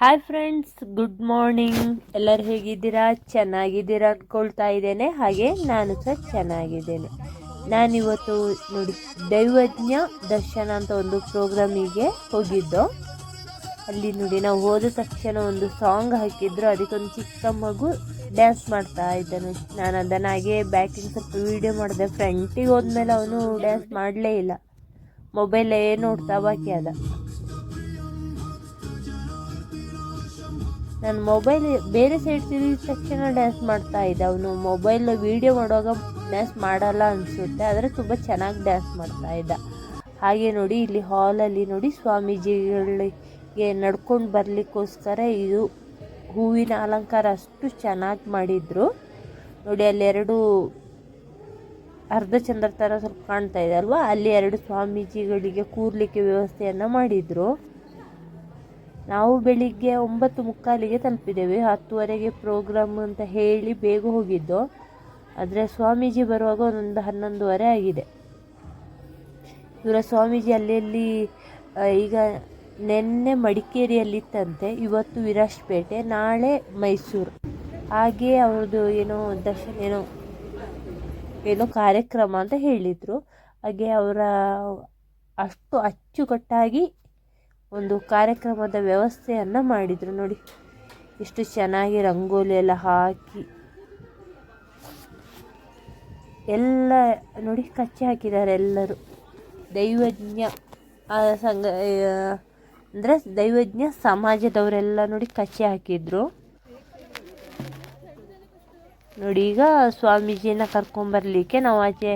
Hi friends good morning ಎಲ್ಲರೂ ಹೇಗಿದ್ದೀರಾ? ಚೆನ್ನಾಗಿದ್ದೀರಾ ಅಂದ್ಕೊಳ್ತಾ ಇದ್ದೇನೆ. ಹಾಗೆ ನಾನು ಸಹ ಚೆನ್ನಾಗಿದ್ದೇನೆ. ನಾನಿವತ್ತು ನೋಡಿ, ದೈವಜ್ಞ ದರ್ಶನ ಅಂತ ಒಂದು ಪ್ರೋಗ್ರಾಮಿಗೆ ಹೋಗಿದ್ದು. ಅಲ್ಲಿ ನೋಡಿ, ನಾವು ಹೋದ ತಕ್ಷಣ ಒಂದು ಸಾಂಗ್ ಹಾಕಿದ್ರು. ಅದಕ್ಕೊಂದು ಚಿಕ್ಕ ಮಗು ಡ್ಯಾನ್ಸ್ ಮಾಡ್ತಾ ಇದ್ದಾನೆ. ನಾನು ಅದನ್ನು ಹಾಗೆ ಬ್ಯಾಕಿಂಗ್ ಸ್ವಲ್ಪ ವೀಡಿಯೋ ಮಾಡಿದೆ. ಫ್ರೆಂಟಿಗೆ ಹೋದ್ಮೇಲೆ ಅವನು ಡ್ಯಾನ್ಸ್ ಮಾಡಲೇ ಇಲ್ಲ. ಮೊಬೈಲೇ ನೋಡ್ತಾ ಬಾಕಿ ಅದ ನಾನು ಮೊಬೈಲ್ ಬೇರೆ ಸೈಡ್ ತಿರುಗಿದ ತಕ್ಷಣ ಡ್ಯಾನ್ಸ್ ಮಾಡ್ತಾ ಇದ್ದ. ಅವನು ಮೊಬೈಲ್ ವೀಡಿಯೋ ಮಾಡುವಾಗ ಡ್ಯಾನ್ಸ್ ಮಾಡಲ್ಲ ಅನಿಸುತ್ತೆ. ಆದರೆ ತುಂಬ ಚೆನ್ನಾಗಿ ಡ್ಯಾನ್ಸ್ ಮಾಡ್ತಾ ಇದ್ದ. ಹಾಗೆ ನೋಡಿ ಇಲ್ಲಿ ಹಾಲಲ್ಲಿ ನೋಡಿ ಸ್ವಾಮೀಜಿಗಳಿಗೆ ನಡ್ಕೊಂಡು ಬರಲಿಕ್ಕೋಸ್ಕರ ಇದು ಹೂವಿನ ಅಲಂಕಾರ ಅಷ್ಟು ಚೆನ್ನಾಗಿ ಮಾಡಿದರು. ನೋಡಿ ಅಲ್ಲಿ ಎರಡು ಅರ್ಧ ಚಂದ್ರ ಥರ ಸ್ವಲ್ಪ ಕಾಣ್ತಾ ಇದೆ ಅಲ್ವಾ? ಅಲ್ಲಿ ಎರಡು ಸ್ವಾಮೀಜಿಗಳಿಗೆ ಕೂರ್ಲಿಕ್ಕೆ ವ್ಯವಸ್ಥೆಯನ್ನು ಮಾಡಿದರು. ನಾವು ಬೆಳಿಗ್ಗೆ ಒಂಬತ್ತು ಮುಕ್ಕಾಲಿಗೆ ತಲುಪಿದ್ದೇವೆ. ಹತ್ತುವರೆಗೆ ಪ್ರೋಗ್ರಾಮ್ ಅಂತ ಹೇಳಿ ಬೇಗ ಹೋಗಿದ್ದು. ಆದರೆ ಸ್ವಾಮೀಜಿ ಬರುವಾಗ ಒಂದೊಂದು ಹನ್ನೊಂದುವರೆ ಆಗಿದೆ. ಇವರ ಸ್ವಾಮೀಜಿ ಅಲ್ಲಿ ಆ, ಈಗ ನಿನ್ನೆ ಮಡಿಕೇರಿಯಲ್ಲಿತ್ತಂತೆ. ಇವತ್ತು ವಿರಾಜ್ಪೇಟೆ ನಾಳೆ ಮೈಸೂರು. ಹಾಗೆ ಅವ್ರದ್ದು ಏನೋ ದರ್ಶನ ಏನೋ ಏನೋ ಕಾರ್ಯಕ್ರಮ ಅಂತ ಹೇಳಿದರು. ಹಾಗೆ ಅವರ ಅಷ್ಟು ಅಚ್ಚುಕಟ್ಟಾಗಿ ಒಂದು ಕಾರ್ಯಕ್ರಮದ ವ್ಯವಸ್ಥೆಯನ್ನು ಮಾಡಿದರು ನೋಡಿ. ಎಷ್ಟು ಚೆನ್ನಾಗಿ ರಂಗೋಲಿ ಎಲ್ಲ ಹಾಕಿ. ಎಲ್ಲ ನೋಡಿ ಕಚ್ಚಿ ಹಾಕಿದ್ದಾರೆ ಎಲ್ಲರೂ. ದೈವಜ್ಞ ಸಂಘ ಅಂದರೆ ದೈವಜ್ಞ ಸಮಾಜದವರೆಲ್ಲ ನೋಡಿ ಕಚ್ಚಿ ಹಾಕಿದ್ರು. ನೋಡಿ ಈಗ ಸ್ವಾಮೀಜಿನ ಕರ್ಕೊಂಬರ್ಲಿಕ್ಕೆ ನಾವು ಆಚೆ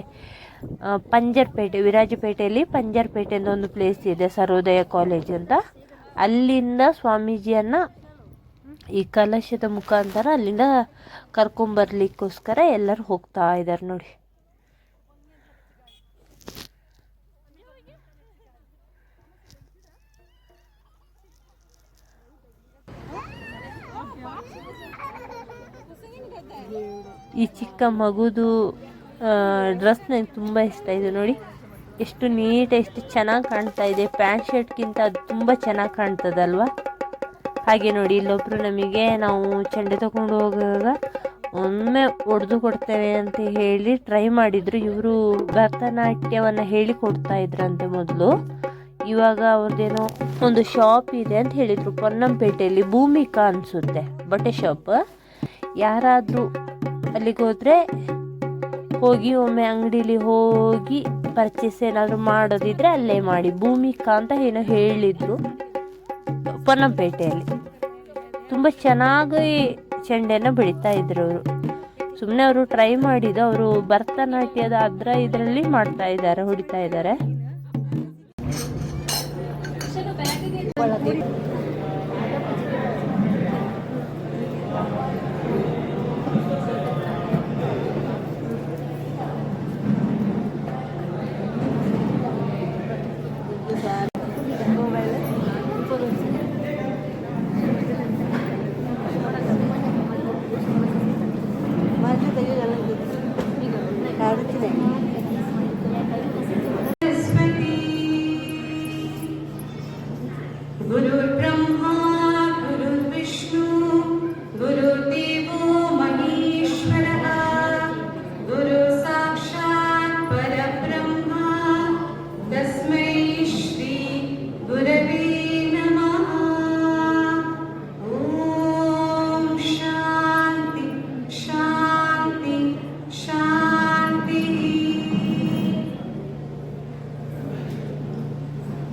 ಪಂಜರ್ಪೇಟೆ, ವಿರಾಜಪೇಟೆಯಲ್ಲಿ ಪಂಜರ್ಪೇಟೆ ಅಂತ ಒಂದು ಪ್ಲೇಸ್ ಇದೆ ಸರ್ವೋದಯ ಕಾಲೇಜ್ ಅಂತ. ಅಲ್ಲಿಂದ ಸ್ವಾಮೀಜಿಯನ್ನು ಈ ಕಲಶದ ಮುಖಾಂತರ ಅಲ್ಲಿಂದ ಕರ್ಕೊಂಬರ್ಲಿಕ್ಕೋಸ್ಕರ ಎಲ್ಲರೂ ಹೋಗ್ತಾ ಇದ್ದಾರೆ ನೋಡಿ. ಈ ಚಿಕ್ಕ ಮಗುದು ಡ್ರೆಸ್ ನನಗೆ ತುಂಬ ಇಷ್ಟ ಇದೆ ನೋಡಿ. ಎಷ್ಟು ನೀಟ್ ಎಷ್ಟು ಚೆನ್ನಾಗಿ ಕಾಣ್ತಾ ಇದೆ. ಪ್ಯಾಂಟ್ ಶರ್ಟ್ಗಿಂತ ಅದು ತುಂಬ ಚೆನ್ನಾಗಿ ಕಾಣ್ತದಲ್ವಾ? ಹಾಗೆ ನೋಡಿ, ಇಲ್ಲೊಬ್ರು ನಮಗೆ ನಾವು ಚೆಂಡೆ ತಗೊಂಡು ಹೋಗುವಾಗ ಒಮ್ಮೆ ಒಡೆದು ಕೊಡ್ತೇವೆ ಅಂತ ಹೇಳಿ ಟ್ರೈ ಮಾಡಿದ್ರು. ಇವರು ಭರತನಾಟ್ಯವನ್ನು ಹೇಳಿ ಕೊಡ್ತಾ ಇದ್ರಂತೆ ಮೊದಲು. ಇವಾಗ ಅವ್ರದ್ದೇನೋ ಒಂದು ಶಾಪ್ ಇದೆ ಅಂತ ಹೇಳಿದರು. ಪೊನ್ನಂಪೇಟೆಯಲ್ಲಿ ಭೂಮಿಕಾ ಅನಿಸುತ್ತೆ ಬಟ್ಟೆ ಶಾಪ್ ಯಾರಾದರೂ ಅಲ್ಲಿಗೆ ಹೋದರೆ ಹೋಗಿ ಒಮ್ಮೆ ಅಂಗಡಿಲಿ ಹೋಗಿ ಪರ್ಚೇಸ್ ಏನಾದರೂ ಮಾಡೋದಿದ್ರೆ ಅಲ್ಲೇ ಮಾಡಿ. ಭೂಮಿಕಾ ಅಂತ ಏನೋ ಹೇಳಿದರು ಪೊನ್ನಂಪೇಟೆಯಲ್ಲಿ. ತುಂಬ ಚೆನ್ನಾಗಿ ಚೆಂಡೆನ ಬೆಳೀತಾ ಇದ್ರು ಅವರು. ಸುಮ್ಮನೆ ಅವರು ಟ್ರೈ ಮಾಡಿದ್ದು, ಅವರು ಭರತನಾಟ್ಯದ ಅದರ ಇದರಲ್ಲಿ ಮಾಡ್ತಾ ಇದ್ದಾರೆ, ಹೊಡಿತಾ ಇದ್ದಾರೆ. Claro que vem.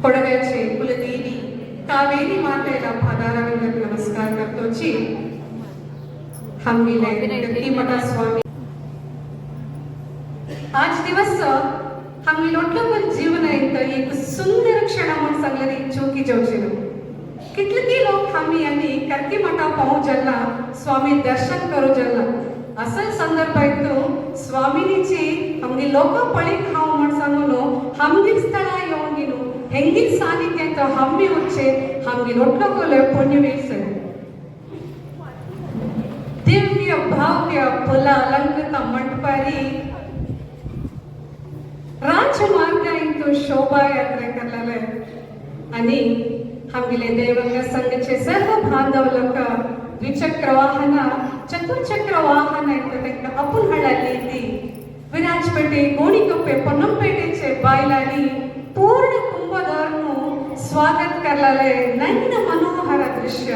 పొడవే చేపుల దీని కావేరి మాత ఇలా పాదాలకు నమస్కారం తోచి हमने मटा स्वामी आज दिवस हमने लोटलो पण जीवन ऐकतं एक सुंदर क्षण म्हणून सांगलं नाही चोकी जेवशील कितलकी लोक आम्ही यांनी करकी मठा पाहू जल्ला स्वामी दर्शन करू जल्ला असल संदर्भ ऐकतो स्वामीनीची हमगी लोक पळी खाऊ म्हणून सांगलो हमगी स्थळा येऊन ಹೆಂಗಿನ ಸಾನಿಧ್ಯ ಅಂತ ಹಮ್ಮಿ ಉಚ್ಚೆ ಹಂಗೆ ನೋಡ್ಕೊಂಬಲ್ಲ ಪುಣ್ಯವೇಸೆ ದಿವ್ಯ ಭವ್ಯ ಫಲ ಅಲಂಕೃತ ಮಂಟಪರಿ. ರಾಜಮಾರ್ಗ ಇಂತು ಶೋಭಾ ಯಾತ್ರೆ ಕಲ್ಲಲೆ. అని హంగిలే దేవంగా సంగచే సర్వ బాంధవులక ದ್ವಿಚಕ್ರ ವಾಹನ, ಚತುರ್ಚಕ್ರ ವಾಹನ ಇರ್ತಕ್ಕಂಥ ಅಪ್ಪುಲ್ಗಳಲ್ಲಿ ಇದ್ದಿ ವಿರಾಜ್ಪೇಟೆ ಗೋಣಿಕೊಪ್ಪೆ ಪೊನ್ನಂಪೇಟೆ ಬಾಯ್ಲಾಡಿ ಪೂರ್ಣ ಸ್ವಾಗತ್ ಕರ್ಲಾಲೆ ನನ್ನ ಮನೋಹರ ದೃಶ್ಯ.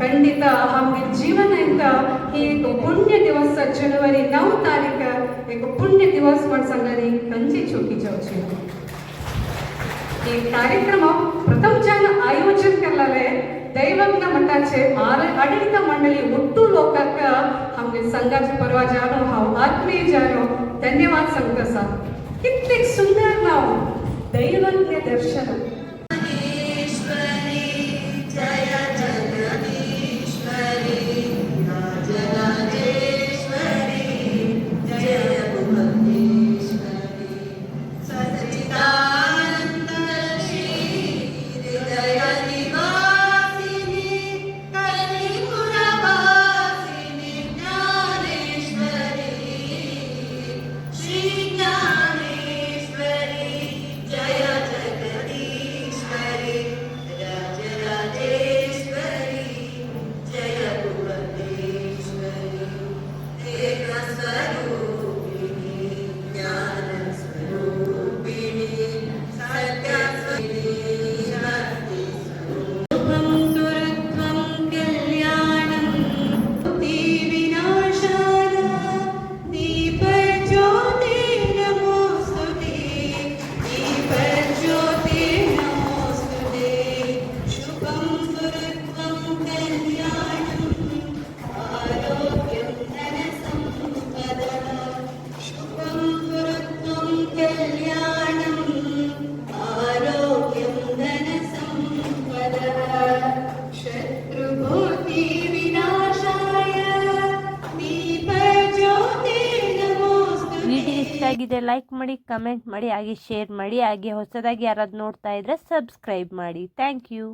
ಖಂಡಿತ ಹಮ್ಗೆ ಜೀವನ ಇಂತ ಈ ಪುಣ್ಯ ದಿವಸ ಜನವರಿ ನವ ತಾರೀಖ ಏಕ ಪುಣ್ಯ ದಿವಸ ಪಣ ಕಂಚಿ ಚೌಕಿ ಚೌಚಿ. ಈ ಕಾರ್ಯಕ್ರಮ ಪ್ರಥಮ ಜನ ಆಯೋಜನ ಕರ್ಲಾಲೆ ದೈವಜ್ಞ ಮಠಾಚೆ ಆಡಳಿತ ಮಂಡಳಿ ಒಟ್ಟು ಲೋಕಕ್ಕ ಹಮ್ಗೆ ಸಂಘಾಚ ಪರವಾ ಜಾನೋ ಹಾವು ಆತ್ಮೀಯ ಜಾನೋ ಧನ್ಯವಾದ ಸಂಕಸ ಸರ್ ಸುಂದರ ನಾವು ದೈವಜ್ಞ ದರ್ಶನ. ಆಗಿದೆ ಲೈಕ್ ಮಾಡಿ ಕಮೆಂಟ್ ಮಾಡಿ, ಹಾಗೆ ಶೇರ್ ಮಾಡಿ, ಹಾಗೆ ಹೊಸದಾಗಿ ಯಾರಾದ್ರು ನೋಡ್ತಾ ಇದ್ರೆ ಸಬ್ಸ್ಕ್ರೈಬ್ ಮಾಡಿ. Thank you